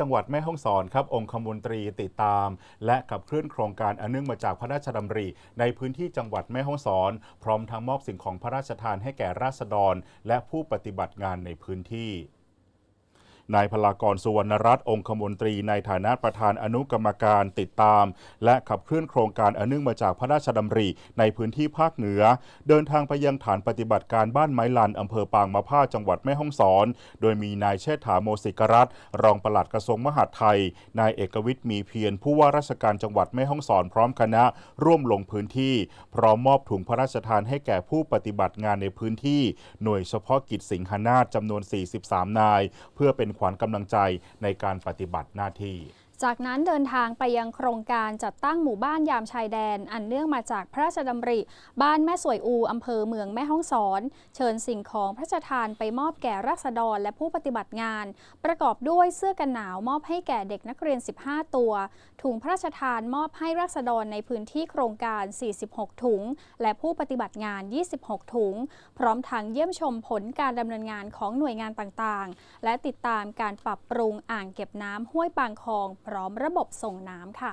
จังหวัดแม่ฮ่องสอนครับองคมนตรีติดตาม และขับเคลื่อนโครงการอันเนื่องมาจากพระราชดำริ ในพื้นที่จังหวัดแม่ฮ่องสอน พร้อมทั้งมอบสิ่งของพระราชทานให้แก่ราษฎร และผู้ปฏิบัติงานในพื้นที่ นายพลากรสุวรรณรัตน์องคมนตรีในฐานะประธานอนุกรรมการติดตาม และขับเคลื่อนโครงการอันเนื่องมาจากพระราชดำริในพื้นที่ภาคเหนือ เดินทางไปยังฐานปฏิบัติการบ้านไม้ลันอำเภอปางมะผ้าจังหวัดแม่ฮ่องสอน โดยมีนายเชษฐาโมสิกรัตน์รองปลัดกระทรวงมหาดไทย นายเอกวิทย์มีเพียรผู้ว่าราชการจังหวัดแม่ฮ่องสอนพร้อมคณะร่วมลงพื้นที่ พร้อมมอบถุงพระราชทานให้แก่ผู้ปฏิบัติงานในพื้นที่ หน่วยเฉพาะกิจสิงหนาฏจำนวน 43 นาย เพื่อเป็นขวัญกำลังใจในการปฏิบัติหน้าที่ จากนั้นเดินทางไปยังโครงการจัดตั้งหมู่บ้านยามชายแดน อันเนื่องมาจากพระราชดำริ บ้านแม่สวยอูอำเภอเมืองแม่ฮ่องสอน เชิญสิ่งของพระราชทานไปมอบแก่ราษฎรและผู้ปฏิบัติงาน ประกอบด้วยเสื้อกันหนาวมอบให้แก่เด็กนักเรียน 15 ตัว ถุงพระราชทานมอบให้ราษฎรในพื้นที่โครงการ 46 ถุง และผู้ปฏิบัติงาน 26 ถุง พร้อมทั้งเยี่ยมชมผลการดำเนินงานของหน่วยงานต่างๆ และติดตามการปรับปรุงอ่างเก็บน้ำห้วยปางคองพร้อมระบบส่งน้ำค่ะ